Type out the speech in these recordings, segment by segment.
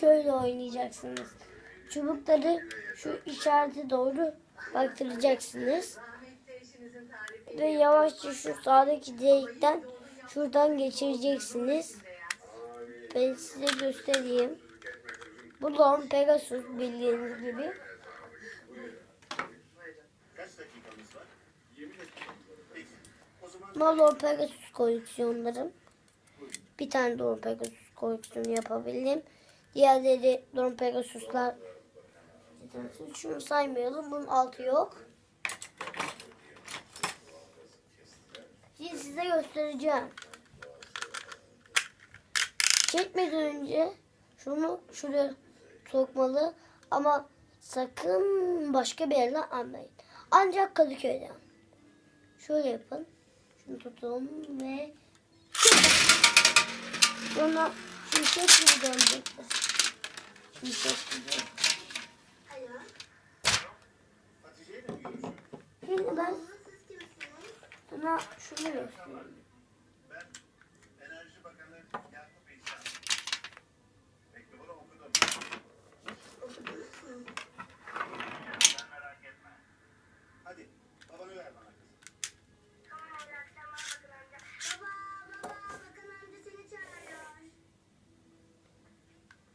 şöyle oynayacaksınız. Çubukları şu işarete doğru baktıracaksınız. Ve yavaşça şu sağdaki delikten şuradan geçireceksiniz. Ben size göstereyim. Bu Lon Pegasus bildiğiniz gibi. Lon Pegasus koleksiyonlarım. Bir tane Lon Pegasus koleksiyonu yapabildim. Diğerleri Lon Pegasus'lar şunu saymayalım. Bunun altı yok. Şimdi size göstereceğim. Çekmeden önce şunu şuraya sokmalı ama sakın başka bir yerden almayın. Ancak Kadıköy'den. Şöyle yapın. Şunu tutalım ve sonra şimşek gibi dönecektir. Şimdi ben sana şunu göstereyim. Enerji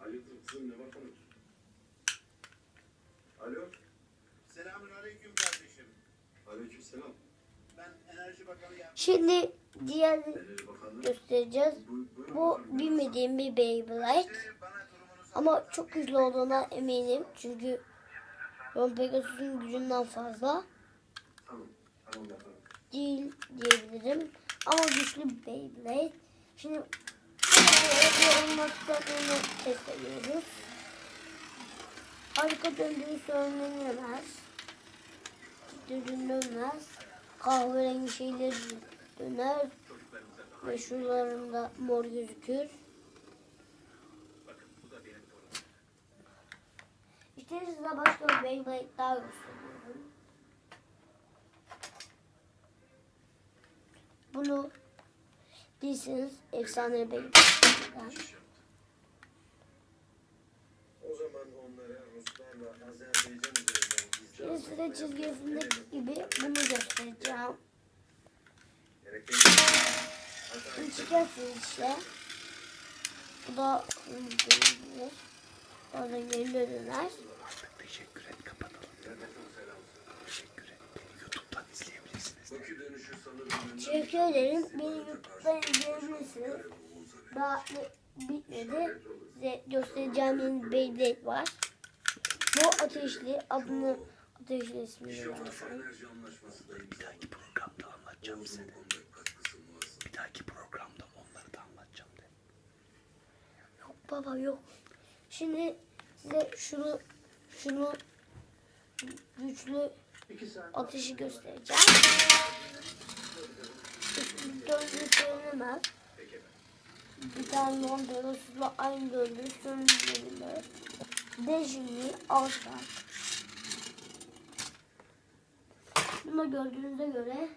Hayırdır kızım ne bakıyorsun? Alo. Selamün aleyküm kardeşim. Aleykümselam. Ben Enerji Bakanı Yakup. Şimdi diğer göstereceğiz. Bu, buyurun Bu bakalım. bilmediğim bir Beyblade. Ama çok güçlü olduğuna eminim. Çünkü Ron Pegasus'un gücünden fazla Tamam. Tamam bakalım. değil diyebilirim. Ama güçlü bir Beyblade. Şimdi olmasını test ediyoruz. Harika döndüğü söylenemez. Dönülmez. Kahverengi şeyler döner. Ve şuralarında mor gözükür. İşte size başka bir Beyblade daha gösteriyorum. Bunu değilseniz efsane Beyblade'den. O zaman onlara Ruslarla Azerbaycan üzerinden gizli Şimdi size çizgi filmdeki gibi bunu göstereceğim. Bunu çıkarsınız işte. Bu da. Orada yerine döner. Teşekkür et kapatalım. Teşekkür et. Beni YouTube'dan izleyebilirsiniz. Teşekkür ederim. Beni YouTube'dan izleyebilirsiniz. Daha bi- bitmedi. Size göstereceğim yeni bir Beyblade var. Bu ateşli. Adını ateşli ismini verdim. enerji anlaşması da Bir dahaki programda anlatacağım size. de. Bir dahaki programda onları da anlatacağım de. Yok baba yok. Şimdi size şunu şunu güçlü ateşi göstereceğim. Üstü döndüğü söylenemez. Bir tane Londra'sıyla aynı döndüğü söylenemez. De şimdi alçak. Bunu gördüğünüze göre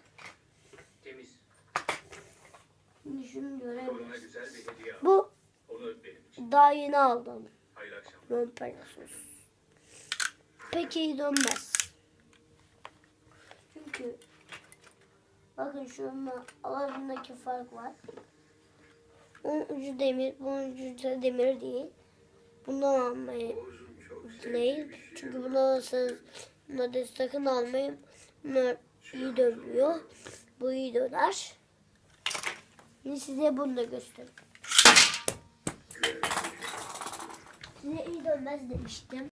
Temiz. şimdi şunu görebiliriz. Bu daha yeni aldım. Hayırlı akşamlar. Ron Pegasus. Pek iyi dönmez. Çünkü bakın şunun aralarındaki fark var. Onun ucu demir, bunun ucu da demir değil. Bundan almayı değil. Çünkü bunu alırsanız bunları sakın almayın. Bunlar iyi dönmüyor. Bu iyi döner. Şimdi size bunu da göstereyim. Size iyi dönmez demiştim.